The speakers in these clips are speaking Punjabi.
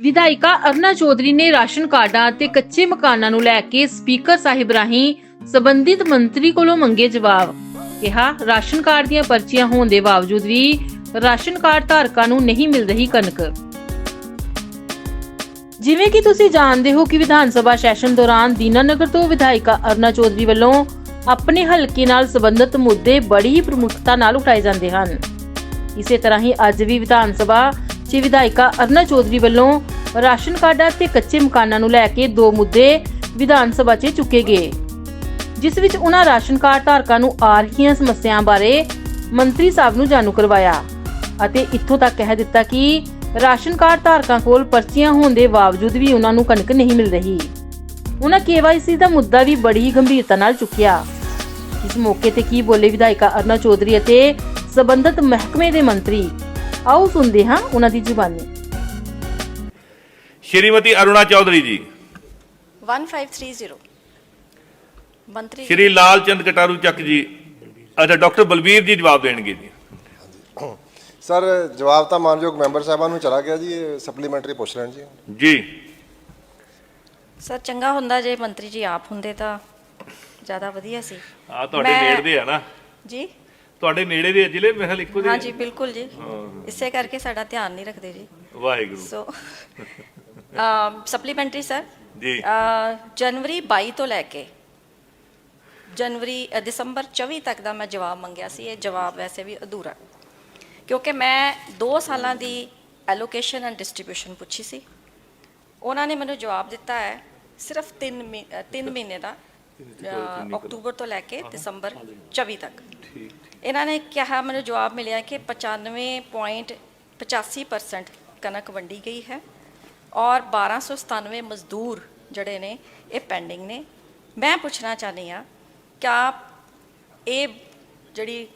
ਵਿਧਾਇਕਾ ਅਰਨਾ ਚੌਧਰੀ ਨੇ ਰਾਸ਼ਨ ਕਾਰਡਾਂ ਅਤੇ ਕੱਚੇ ਮਕਾਨਾਂ ਨੂੰ ਲੈ ਕੇ ਸਪੀਕਰ ਸਾਹਿਬ ਰਾਹੀਂ ਸਬੰਧਿਤ ਮੰਤਰੀ ਕੋਲੋਂ ਮੰਗੇ ਜਵਾਬ। ਕਿਹਾ, ਰਾਸ਼ਨ ਕਾਰਡ ਦੀਆਂ ਪਰਚੀਆਂ ਹੋਣ ਦੇ ਬਾਵਜੂਦ ਵੀ ਰਾਸ਼ਨ ਕਾਰਡ ਧਾਰਕਾਂ ਨੂੰ ਨਹੀਂ ਮਿਲ ਰਹੀ ਕਣਕ। ਜਿਵੇਂ ਕਿ ਤੁਸੀਂ ਜਾਣਦੇ ਹੋ ਕਿ ਵਿਧਾਨ ਸਭਾ ਸੈਸ਼ਨ ਦੌਰਾਨ ਦੀਨਾਨਗਰ ਤੋਂ ਵਿਧਾਇਕਾ ਅਰਨਾ ਚੌਧਰੀ ਵੱਲੋਂ ਆਪਣੇ ਹਲਕੇ ਨਾਲ ਸੰਬੰਧਿਤ ਮੁੱਦੇ ਬੜੀ ਹੀ ਪ੍ਰਮੁੱਖਤਾ ਨਾਲ ਉਠਾਏ ਜਾਂਦੇ ਹਨ। ਇਸੇ ਤਰ੍ਹਾਂ ਹੀ ਅੱਜ ਵੀ ਵਿਧਾਨ ਸਭਾ 'ਚ ਵਿਧਾਇਕਾ ਅਰਨਾ ਚੌਧਰੀ ਵੱਲੋਂ ਰਾਸ਼ਨ ਕਾਰਡਾਂ ਤੇ ਕੱਚੇ ਮਕਾਨਾਂ ਨੂੰ ਲੈ ਕੇ ਦੋ ਮੁੱਦੇ ਵਿਧਾਨ ਸਭਾ 'ਚ ਚੁੱਕੇ ਗਏ। ਜਿਸ ਵਿੱਚ ਉਹਨਾਂ ਰਾਸ਼ਨ ਕਾਰਡ ਧਾਰਕਾਂ ਨੂੰ ਆ ਰਹੀਆਂ ਸਮੱਸਿਆਵਾਂ ਬਾਰੇ ਮੰਤਰੀ ਸਾਹਿਬ ਨੂੰ ਜਾਣੂ ਕਰਵਾਇਆ ਅਤੇ ਇੱਥੋਂ ਤੱਕ ਕਹਿ ਦਿੱਤਾ ਕਿ ਰਾਸ਼ਨ ਕਾਰਡ ਧਾਰਕਾਂ ਕੋਲ ਪਰਚੀਆਂ ਹੋਣ ਦੇ ਬਾਵਜੂਦ ਵੀ ਉਹਨਾਂ ਨੂੰ ਕਣਕ ਨਹੀਂ ਮਿਲ ਰਹੀ। ਉਹਨਾਂ ਕੇਵਾਈਸੀ ਦਾ ਮੁੱਦਾ ਵੀ ਬੜੀ ਗੰਭੀਰਤਾ ਨਾਲ ਚੁੱਕਿਆ। ਇਸ ਮੌਕੇ ਤੇ ਕੀ ਬੋਲੇ ਵਿਧਾਇਕਾ ਅਰਨਾ ਚੌਧਰੀ ਅਤੇ ਸਬੰਧਤ ਮਹਿਕਮੇ ਦੇ ਮੰਤਰੀ ਆਓ ਸੁਣਦੇ ਹਾਂ ਉਹਨਾਂ ਦੀ ਜ਼ੁਬਾਨੀ। ਸ਼੍ਰੀਮਤੀ ਅਰੁਣਾ ਚੌਧਰੀ ਜੀ। 1530 ਮੰਤਰੀ ਸ਼੍ਰੀ ਲਾਲ ਚੰਦ ਕਟਾਰੂ ਚੱਕ ਜੀ। ਅੱਛਾ ਡਾਕਟਰ ਬਲਬੀਰ ਜੀ ਜਵਾਬ ਦੇਣਗੇ ਜੀ। ਸਰ ਜਵਾਬ ਤਾਂ ਮਾਨਯੋਗ ਮੈਂਬਰ ਸਾਹਿਬਾਨ ਨੂੰ ਚਲਾ ਗਿਆ ਜੀ ਇਹ ਸਪਲੀਮੈਂਟਰੀ ਪੁੱਛ ਲੈਣ ਜੀ। ਜੀ। ਸਰ ਚੰਗਾ ਹੁੰਦਾ ਜੇ ਮੰਤਰੀ ਜੀ ਆਪ ਹੁੰਦੇ ਤਾਂ ਜ਼ਿਆਦਾ ਵਧੀਆ ਸੀ। ਆ ਤੁਹਾਡੇ ਮੈਂ- ਨੇੜੇ ਦੇ ਆ ਨਾ। ਜੀ? ਤੁਹਾਡੇ ਨੇੜੇ ਦੇ ਜ਼ਿਲ੍ਹੇ ਮੇਰੇ ਖਿਆਲ ਇੱਕੋ ਜਿਹੇ ਜੀ ਬਿਲਕੁਲ ਜੀ। ਇਸੇ ਕਰਕੇ ਸਾਡਾ ਧਿਆਨ ਨਹੀਂ ਰੱਖਦੇ ਜੀ। ਵਾਹਿਗੁਰੂ। ਸੋ ਸਪਲੀਮੈਂਟਰੀ ਸਰ ਜੀ। ਜਨਵਰੀ 22 ਤੋਂ ਲੈ ਕੇ ਜਨਵਰੀ ਅ, ਦਸੰਬਰ 24 ਤੱਕ ਦਾ ਮੈਂ ਜਵਾਬ ਮੰਗਿਆ ਸੀ। ਇਹ ਜਵਾਬ ਵੈਸੇ ਵੀ ਅਧੂਰਾ ਕਿਉਂਕਿ ਮੈਂ 2 ਸਾਲਾਂ ਦੀ ਐਲੋਕੇਸ਼ਨ ਐਂਡ ਡਿਸਟ੍ਰੀਬਿਊਸ਼ਨ ਪੁੱਛੀ ਸੀ। ਉਹਨਾਂ ਨੇ ਮੈਨੂੰ ਜਵਾਬ ਦਿੱਤਾ ਹੈ ਸਿਰਫ 3 3 ਮਹੀਨੇ ਦਾ। ਅਕਤੂਬਰ ਤੋਂ ਲੈ ਕੇ ਦਸੰਬਰ 24 ਤੱਕ। ਇਹਨਾਂ ਨੇ ਕਿਹਾ ਮੈਨੂੰ ਜਵਾਬ ਮਿਲਿਆ ਕਿ 95.85% ਕਣਕ ਵੰਡੀ ਗਈ ਹੈ ਔਰ 1297 ਮਜ਼ਦੂਰ ਜਿਹੜੇ ਨੇ ਇਹ ਪੈਂਡਿੰਗ ਨੇ। ਮੈਂ ਪੁੱਛਣਾ ਚਾਹੁੰਦੀ ਆ ਕਿਆ ਇਹ ਜਿਹੜੀ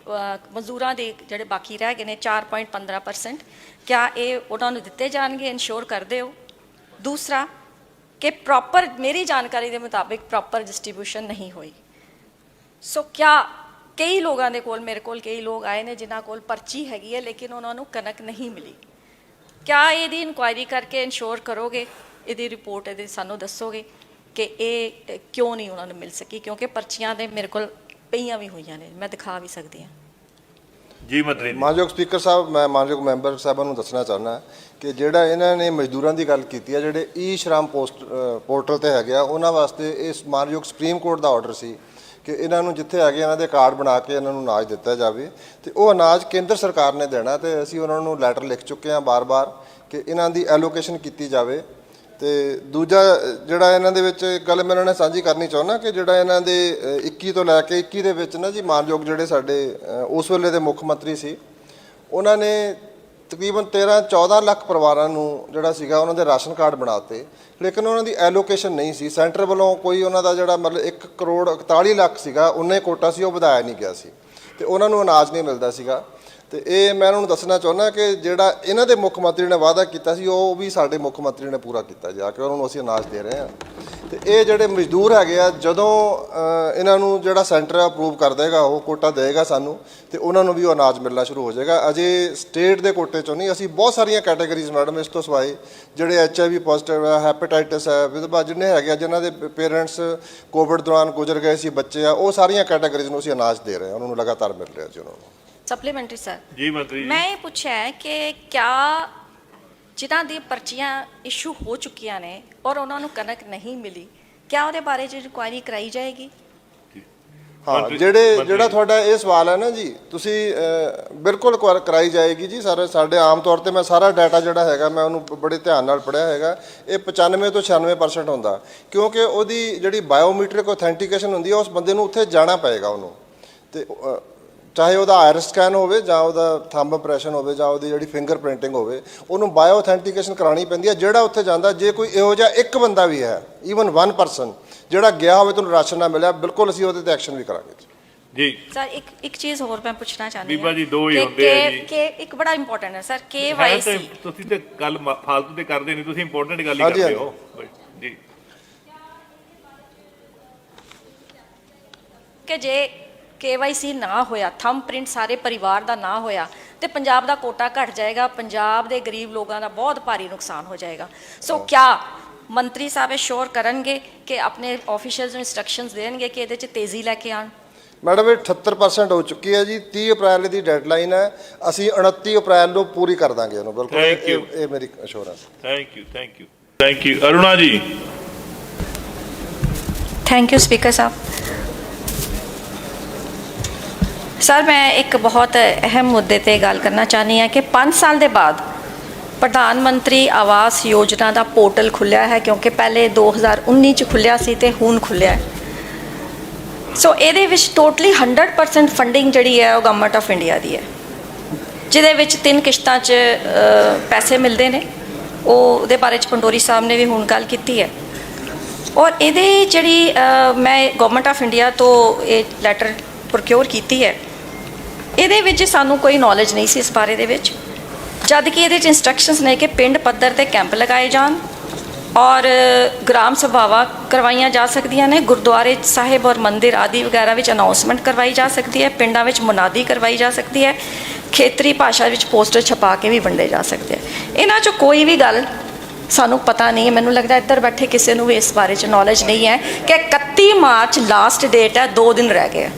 ਮਜ਼ਦੂਰਾਂ ਦੇ ਜਿਹੜੇ ਬਾਕੀ ਰਹਿ ਗਏ ਨੇ 4.15% ਕਿਆ ਇਹ ਉਹਨਾਂ ਨੂੰ ਦਿੱਤੇ ਜਾਣਗੇ ਇਨਸ਼ੋਰ ਕਰਦੇ ਹੋ? ਦੂਸਰਾ ਕਿ ਪ੍ਰੋਪਰ ਮੇਰੀ ਜਾਣਕਾਰੀ ਦੇ ਮੁਤਾਬਿਕ ਪ੍ਰੋਪਰ ਡਿਸਟ੍ਰੀਬਿਊਸ਼ਨ ਨਹੀਂ ਹੋਈ। ਸੋ ਕਿਆ ਕਈ ਲੋਕਾਂ ਦੇ ਕੋਲ, ਮੇਰੇ ਕੋਲ ਕਈ ਲੋਕ ਆਏ ਨੇ ਜਿਨ੍ਹਾਂ ਕੋਲ ਪਰਚੀ ਹੈਗੀ ਹੈ, ਲੇਕਿਨ ਉਹਨਾਂ ਨੂੰ ਕਣਕ ਨਹੀਂ ਮਿਲੀ। ਕਿਆ ਇਹਦੀ ਇਨਕੁਆਇਰੀ ਕਰਕੇ ਇਨਸ਼ੋਰ ਕਰੋਗੇ? ਇਹਦੀ ਰਿਪੋਰਟ ਇਹਦੇ ਸਾਨੂੰ ਦੱਸੋਗੇ ਕਿ ਇਹ ਕਿਉਂ ਨਹੀਂ ਉਹਨਾਂ ਨੂੰ ਮਿਲ ਸਕੀ? ਕਿਉਂਕਿ ਪਰਚੀਆਂ ਦੇ ਮੇਰੇ ਕੋਲ ਪਈਆਂ ਵੀ ਹੋਈਆਂ ਨੇ, ਮੈਂ ਦਿਖਾ ਵੀ ਸਕਦੀ ਹਾਂ। ਜੀ ਮੰਤਰੀ ਮਾਨਯੋਗ ਸਪੀਕਰ ਸਾਹਿਬ, ਮੈਂ ਮਾਨਯੋਗ ਮੈਂਬਰ ਸਾਹਿਬਾਂ ਨੂੰ ਦੱਸਣਾ ਚਾਹੁੰਦਾ ਕਿ ਜਿਹੜਾ ਇਹਨਾਂ ਨੇ ਮਜ਼ਦੂਰਾਂ ਦੀ ਗੱਲ ਕੀਤੀ ਹੈ ਜਿਹੜੇ ਈ ਸ਼੍ਰਮ ਪੋਸਟ ਪੋਰਟਲ ਤੇ ਹੈਗੇ ਆ, ਉਹਨਾਂ ਵਾਸਤੇ ਇਸ ਮਾਨਯੋਗ ਸੁਪਰੀਮ ਕੋਰਟ ਦਾ ਆਰਡਰ ਸੀ ਕਿ ਇਹਨਾਂ ਨੂੰ ਜਿੱਥੇ ਹੈਗੇ ਇਹਨਾਂ ਦੇ ਕਾਰਡ ਬਣਾ ਕੇ ਇਹਨਾਂ ਨੂੰ ਅਨਾਜ ਦਿੱਤਾ ਜਾਵੇ ਤੇ ਉਹ ਅਨਾਜ ਕੇਂਦਰ ਸਰਕਾਰ ਨੇ ਦੇਣਾ ਤੇ ਅਸੀਂ ਉਹਨਾਂ ਨੂੰ ਲੈਟਰ ਲਿਖ ਚੁੱਕੇ ਹਾਂ ਬਾਰ-ਬਾਰ ਕਿ ਇਹਨਾਂ ਦੀ ਐਲੋਕੇਸ਼ਨ ਕੀਤੀ ਜਾਵੇ ਤੇ ਦੂਜਾ ਜਿਹੜਾ ਇਹਨਾਂ ਦੇ ਵਿੱਚ ਗੱਲ ਮੈਂ ਉਹਨਾਂ ਨਾਲ ਸਾਂਝੀ ਕਰਨੀ ਚਾਹੁੰਦਾ ਕਿ ਜਿਹੜਾ ਇਹਨਾਂ ਦੇ ਅ, 21 ਤੋਂ ਲੈ ਕੇ 21 ਦੇ ਵਿੱਚ ਨਾ ਜੀ ਮਾਨਯੋਗ ਜਿਹੜੇ ਸਾਡੇ ਉਸ ਵੇਲੇ ਦੇ ਮੁੱਖ ਮੰਤਰੀ ਸੀ ਉਹਨਾਂ ਨੇ ਤਕਰੀਬਨ 13 14 ਲੱਖ ਪਰਿਵਾਰਾਂ ਨੂੰ ਜਿਹੜਾ ਸੀਗਾ ਉਹਨਾਂ ਦੇ ਰਾਸ਼ਨ ਕਾਰਡ ਬਣਾਤੇ ਲੇਕਿਨ ਉਹਨਾਂ ਦੀ ਐਲੋਕੇਸ਼ਨ ਨਹੀਂ ਸੀ। ਸੈਂਟਰ ਵੱਲੋਂ ਕੋਈ ਉਹਨਾਂ ਦਾ ਜਿਹੜਾ ਮਤਲਬ 1 ਕਰੋੜ 41 ਲੱਖ ਸੀਗਾ ਉਹਨੇ ਕੋਟਾ ਸੀ ਉਹ ਵਧਾਇਆ ਨਹੀਂ ਗਿਆ ਸੀ। ਤੇ ਉਹਨਾਂ ਨੂੰ ਅਨਾਜ ਨਹੀਂ ਮਿਲਦਾ ਸੀਗਾ। ਤੇ ਇਹ ਮੈਂ ਉਹਨਾਂ ਨੂੰ ਦੱਸਣਾ ਚਾਹੁੰਦਾ ਕਿ ਜਿਹੜਾ ਇਹਨਾਂ ਦੇ ਮੁੱਖ ਮੰਤਰੀ ਨੇ ਵਾਅਦਾ ਕੀਤਾ ਸੀ, ਉਹ ਵੀ ਸਾਡੇ ਮੁੱਖ ਮੰਤਰੀ ਨੇ ਪੂਰਾ ਕੀਤਾ ਜਾ ਕੇ, ਉਹਨਾਂ ਨੂੰ ਅਸੀਂ ਅਨਾਜ ਦੇ ਰਹੇ ਹਾਂ। ਤੇ ਇਹ ਜਿਹੜੇ ਮਜ਼ਦੂਰ ਹੈਗੇ ਆ, ਜਦੋਂ ਇਹਨਾਂ ਨੂੰ ਜਿਹੜਾ ਸੈਂਟਰ ਅਪਰੂਵ ਕਰ ਦੇਗਾ, ਉਹ ਕੋਟਾ ਦੇਗਾ ਸਾਨੂੰ, ਤੇ ਉਹਨਾਂ ਨੂੰ ਵੀ ਉਹ ਅਨਾਜ ਮਿਲਣਾ ਸ਼ੁਰੂ ਹੋ ਜਾਏਗਾ। ਅਜੇ ਸਟੇਟ ਦੇ ਕੋਟੇ ਚੋਂ ਨਹੀਂ, ਅਸੀਂ ਬਹੁਤ ਸਾਰੀਆਂ ਕੈਟਾਗਰੀਜ਼ ਮੈਡਮ ਇਸ ਤੋਂ ਸਿਵਾਏ, ਜਿਹੜੇ ਐਚਆਈਵੀ ਪੋਜ਼ਿਟਿਵ ਹੈ ਹੈਪੇਟਾਈਟਿਸ ਹੈ ਵਿਧਵਾ ਜਿੰਨੇ ਹੈਗੇ ਆ, ਜਿਨ੍ਹਾਂ ਦੇ ਪੇਰੈਂਟਸ ਕੋਵਿਡ ਦੌਰਾਨ ਗੁਜ਼ਰ ਗਏ ਸੀ, ਬੱਚੇ ਆ, ਉਹ ਸਾਰੀਆਂ ਕੈਟਾਗਰੀਜ਼ ਨੂੰ ਅਸੀਂ ਅਨਾਜ ਦੇ ਰਹੇ ਹਾਂ, ਉਹਨਾਂ ਨੂੰ ਲਗਾਤਾਰ ਮਿਲ ਰਿਹਾ ਜੀ ਉਹਨਾਂ ਨੂੰ। ਸਪਲੀਮੈਂਟਰੀ ਸਰ ਜੀ ਮੰਤਰੀ ਜੀ। ਮੈਂ ਇਹ ਪੁੱਛਿਆ ਹੈ ਕਿ ਕਿਆ ਜਿਨ੍ਹਾਂ ਦੀ ਪਰਚੀਆਂ ਇਸ਼ੂ ਹੋ ਚੁੱਕੀਆਂ ਨੇ ਔਰ ਉਹਨਾਂ ਨੂੰ ਕਣਕ ਨਹੀਂ ਮਿਲੀ ਕਿਆ ਉਹਦੇ ਬਾਰੇ ਚ ਇਨਕੁਆਇਰੀ ਕਰਾਈ ਜਾਏਗੀ? ਹਾਂ ਮੰਤਰੀ- ਜਿਹੜੇ ਮੰਤਰੀ ਜਿਹੜਾ ਤੁਹਾਡਾ ਇਹ ਸਵਾਲ ਹੈ ਨਾ ਜੀ ਤੁਸੀਂ ਅਹ, ਬਿਲਕੁਲ ਕਰ- ਕਰਾਈ ਜਾਏਗੀ ਜੀ ਸਾਰੇ ਸਾਡੇ ਆਮ ਤੌਰ ਤੇ ਮੈਂ ਸਾਰਾ ਡਾਟਾ ਜਿਹੜਾ ਹੈਗਾ ਮੈਂ ਉਹਨੂੰ ਬ- ਬੜੇ ਧਿਆਨ ਨਾਲ ਪੜਿਆ ਹੈਗਾ ਇਹ 95 ਤੋਂ 96% ਹੁੰਦਾ। ਕਿਉਂਕਿ ਉਹਦੀ ਜਿਹੜੀ ਬਾਇਓਮੀਟ੍ਰਿਕ ਆਥੈਂਟੀਕੇਸ਼ਨ ਹੁੰਦੀ ਹੈ ਉਸ ਬੰਦੇ ਨੂੰ ਉੱਥੇ ਜਾਣਾ ਪਏਗਾ ਉਹਨੂੰ। ਤੇ ਅਹ, ਚਾਹੇ ਉਹਦਾ ਆਇਰ ਸਕੈਨ ਹੋਵੇ ਜਾਂ ਉਹਦਾ ਥੰਬ ਇੰਪ੍ਰੈਸ਼ਨ ਹੋਵੇ ਜਾਂ ਉਹਦੀ ਜਿਹੜੀ ਫਿੰਗਰ ਪ੍ਰਿੰਟਿੰਗ ਹੋਵੇ ਉਹਨੂੰ ਬਾਇਓ ਆਥੈਂਟੀਕੇਸ਼ਨ ਕਰਾਣੀ ਪੈਂਦੀ ਹੈ ਜਿਹੜਾ ਉੱਥੇ ਜਾਂਦਾ ਜੇ ਕੋਈ ਇਹੋ ਜਿਹਾ ਇੱਕ ਬੰਦਾ ਵੀ ਹੈ ਈਵਨ ਵਨ ਪਰਸਨ ਜਿਹੜਾ ਗਿਆ ਹੋਵੇ ਤੁਹਾਨੂੰ ਰਾਸ਼ਨ ਨਾ ਮਿਲਿਆ ਬਿਲਕੁਲ ਅਸੀਂ ਉਹਦੇ ਤੇ ਐਕਸ਼ਨ ਵੀ ਕਰਾਂਗੇ ਜੀ। ਜੀ। ਸਰ ਇੱਕ ਇੱਕ ਚੀਜ਼ ਹੋਰ ਮੈਂ ਪੁੱਛਣਾ ਚਾਹੁੰਦੀ ਬੀਬਾ ਜੀ, ਦੋ ਹੀ ਕਿ- ਹੁੰਦੇ ਆ ਕਿ- ਜੀ। ਕਿ ਇੱਕ ਬੜਾ ਇੰਪੋਰਟੈਂਟ ਹੈ ਸਰ ਹੈ ਤੇ KYC ਤੁਸੀਂ ਤੇ ਗੱਲ ਮ- ਫਾਲਤੂ ਤੇ ਕਰਦੇ ਨਹੀਂ ਤੁਸੀਂ ਇੰਪੋਰਟੈਂਟ ਗੱਲ ਹੀ ਹਾਂਜੀ, ਕਰਦੇ ਹੋ। ਜੀ। ਕਿ ਜੇ KYC ਨਾ ਹੋਇਆ ਥੰਬ ਪ੍ਰਿੰਟ ਸਾਰੇ ਪਰਿਵਾਰ ਦਾ ਨਾ ਹੋਇਆ ਤੇ ਪੰਜਾਬ ਦਾ ਕੋਟਾ ਘਟ ਜਾਏਗਾ ਪੰਜਾਬ ਦੇ ਗਰੀਬ ਲੋਕਾਂ ਦਾ ਬਹੁਤ ਭਾਰੀ ਨੁਕਸਾਨ ਹੋ ਜਾਏਗਾ। ਸੋ ਕਿਆ ਮੰਤਰੀ ਸਾਹਿਬ ਸ਼ੋਰ ਕਰਨਗੇ ਕਿ ਆਪਣੇ ਆਫੀਸ਼ੀਅਲਸ ਨੂੰ ਇਨਸਟਰਕਸ਼ਨਸ ਦੇਣਗੇ ਕਿ ਇਹਦੇ 'ਚ ਤੇਜ਼ੀ ਲੈ ਕੇ ਆਣ ਮੈਡਮ ਇਹ 78% ਹੋ ਚੁੱਕੀ ਹੈ ਜੀ 30 ਅਪ੍ਰੈਲ ਦੀ ਡੈਡਲਾਈਨ ਹੈ ਅਸੀਂ 29 ਅਪ੍ਰੈਲ ਨੂੰ ਪੂਰੀ ਕਰ ਦਾਂਗੇ ਉਹਨੂੰ ਬਿਲਕੁਲ। ਇਹ ਮੇਰੀ assurance thank you thank you thank you Aruna ji. Thank you speaker Sahib. Sir ਮੈਂ ਇੱਕ ਬਹੁਤ ਅਹਿਮ ਮੁੱਦੇ ਤੇ ਗੱਲ ਕਰਨਾ ਚਾਹਨੀ ਹਾਂ ਕਿ 5 ਸਾਲ ਦੇ ਬਾਅਦ ਪ੍ਰਧਾਨ ਮੰਤਰੀ ਆਵਾਸ ਯੋਜਨਾ ਦਾ ਪੋਰਟਲ ਖੁੱਲਿਆ ਹੈ ਕਿਉਂਕਿ ਪਹਿਲੇ 2019 ਚ ਖੁੱਲਿਆ ਸੀ ਤੇ ਹੁਣ ਖੁੱਲਿਆ ਹੈ। ਸੋ ਇਹਦੇ ਵਿੱਚ ਟੋਟਲੀ 100% ਫੰਡਿੰਗ ਜਿਹੜੀ ਹੈ ਉਹ ਗਵਰਨਮੈਂਟ ਆਫ ਇੰਡੀਆ ਦੀ ਹੈ। ਜਿਹਦੇ ਵਿੱਚ ਤਿੰਨ ਕਿਸ਼ਤਾਂ 'ਚ ਪੈਸੇ ਮਿਲਦੇ ਨੇ। ਉਹ, ਉਹਦੇ ਬਾਰੇ ਚ ਪੰਡੋਰੀ ਸਾਹਿਬ ਨੇ ਵੀ ਹੁਣ ਗੱਲ ਕੀਤੀ ਹੈ। ਔਰ ਇਹਦੇ ਜਿਹੜੀ ਮੈਂ ਗਵਰਨਮੈਂਟ ਆਫ ਇੰਡੀਆ ਤੋਂ ਇਹ ਲੈਟਰ ਪ੍ਰੋਕਿਉਰ ਕੀਤੀ ਹੈ। ਇਹਦੇ ਵਿੱਚ ਸਾਨੂੰ ਕੋਈ ਨੌਲੇਜ ਨਹੀਂ ਸੀ ਇਸ ਬਾਰੇ ਦੇ ਵਿੱਚ। ਜਦ ਕਿ ਇਹਦੇ ਚ ਇਨਸਟਰਕਸ਼ਨਸ ਨੇ ਕਿ ਪਿੰਡ, ਪੱਧਰ ਤੇ ਕੈਂਪ ਲਗਾਏ ਜਾਣ ਔਰ ਗ੍ਰਾਮ ਸਭਾਵਾਂ ਕਰਵਾਈਆਂ ਜਾ ਸਕਦੀਆਂ ਨੇ, ਗੁਰਦੁਆਰੇ ਸਾਹਿਬ ਔਰ ਮੰਦਿਰ ਆਦਿ ਵਗੈਰਾ ਵਿੱਚ ਅਨਾਉਂਸਮੈਂਟ ਕਰਵਾਈ ਜਾ ਸਕਦੀ ਹੈ, ਪਿੰਡਾਂ ਵਿੱਚ ਮੁਨਾਦੀ ਕਰਵਾਈ ਜਾ ਸਕਦੀ ਹੈ, ਖੇਤਰੀ ਭਾਸ਼ਾ ਵਿੱਚ ਪੋਸਟਰ ਛਪਾ ਕੇ ਵੀ ਵੰਡੇ ਜਾ ਸਕਦੇ ਆ ਇਹਨਾਂ 'ਚ ਕੋਈ ਵੀ ਗੱਲ ਸਾਨੂੰ ਪਤਾ ਨਹੀਂ ਹੈ। ਮੈਨੂੰ ਲੱਗਦਾ ਇੱਧਰ ਬੈਠੇ ਕਿਸੇ ਨੂੰ ਵੀ ਇਸ ਬਾਰੇ 'ਚ ਨੌਲੇਜ ਨਹੀਂ ਹੈ ਕਿ 31 ਮਾਰਚ ਲਾਸਟ ਡੇਟ ਹੈ 2 ਦਿਨ ਰਹਿ ਗਏ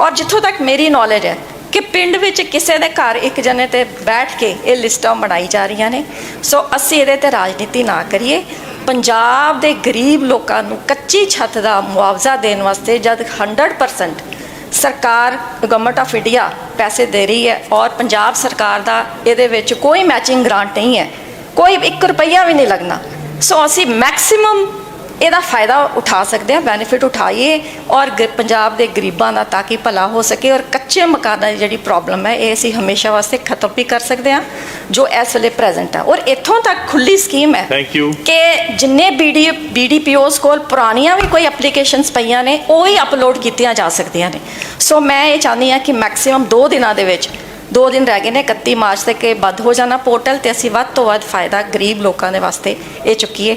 ਔਰ ਜਿੱਥੋਂ ਤੱਕ ਮੇਰੀ ਨੌਲੇਜ ਹੈ ਕਿ ਪਿੰਡ ਵਿੱਚ ਕਿਸੇ ਦੇ ਘਰ ਇੱਕ ਜਣੇ ਤੇ ਬੈਠ ਕੇ ਇਹ ਲਿਸਟਾਂ ਬਣਾਈ ਜਾ ਰਹੀਆਂ ਨੇ। ਸੋ ਅਸੀਂ ਇਹਦੇ ਤੇ ਰਾਜਨੀਤੀ ਨਾ ਕਰੀਏ। ਪੰਜਾਬ ਦੇ ਗਰੀਬ ਲੋਕਾਂ ਨੂੰ ਕੱਚੀ ਛੱਤ ਦਾ ਮੁਆਵਜ਼ਾ ਦੇਣ ਵਾਸਤੇ ਜਦ 100% ਸਰਕਾਰ ਗਵਰਨਮੈਂਟ ਆਫ ਇੰਡੀਆ ਪੈਸੇ ਦੇ ਰਹੀ ਹੈ ਔਰ ਪੰਜਾਬ ਸਰਕਾਰ ਦਾ ਇਹਦੇ ਵਿੱਚ ਕੋਈ ਮੈਚਿੰਗ ਗ੍ਰਾਂਟ ਨਹੀਂ ਹੈ। ਕੋਈ 1 ਰੁਪਈਆ ਵੀ ਨਹੀਂ ਲੱਗਣਾ। ਸੋ ਅਸੀਂ ਮੈਕਸਿਮਮ ਇਹਦਾ ਫਾਇਦਾ ਉਠਾ ਸਕਦੇ ਹਾਂ ਬੈਨੀਫਿਟ ਉਠਾਈਏ ਔਰ ਪੰਜਾਬ ਦੇ ਗਰੀਬਾਂ ਦਾ ਤਾਂ ਕਿ ਭਲਾ ਹੋ ਸਕੇ ਔਰ ਕੱਚੇ ਮਕਾਨਾਂ ਦੀ ਜਿਹੜੀ ਪ੍ਰੋਬਲਮ ਹੈ ਇਹ ਅਸੀਂ ਹਮੇਸ਼ਾ ਵਾਸਤੇ ਖਤਮ ਵੀ ਕਰ ਸਕਦੇ ਹਾਂ ਜੋ ਇਸ ਵੇਲੇ ਪ੍ਰੈਜ਼ੈਂਟ ਹੈ ਔਰ ਇੱਥੋਂ ਤੱਕ ਖੁੱਲੀ ਸਕੀਮ ਹੈ. ਕਿ ਜਿੰਨੇ ਬੀਡੀ ਬੀਡੀਪੀਓਸ ਕੋਲ ਪੁਰਾਣੀਆਂ ਵੀ ਕੋਈ ਐਪਲੀਕੇਸ਼ਨਸ ਪਈਆਂ ਨੇ ਉਹ ਹੀ ਅਪਲੋਡ ਕੀਤੀਆਂ ਜਾ ਸਕਦੀਆਂ ਨੇ। ਸੋ ਮੈਂ ਇਹ ਚਾਹੁੰਦੀ ਹਾਂ ਕਿ ਮੈਕਸਿਮਮ 2 ਦਿਨਾਂ ਦੇ ਵਿੱਚ 2 ਦਿਨ ਰਹਿ ਗਏ ਨੇ 31 ਮਾਰਚ ਤੱਕ ਇਹ ਬੰਦ ਹੋ ਜਾਣਾ ਪੋਰਟਲ ਤੇ ਅਸੀਂ ਵੱਧ ਤੋਂ ਵੱਧ ਫਾਇਦਾ ਗਰੀਬ ਲੋਕਾਂ ਦੇ ਵਾਸਤੇ ਇਹ ਚੁੱਕੀਏ।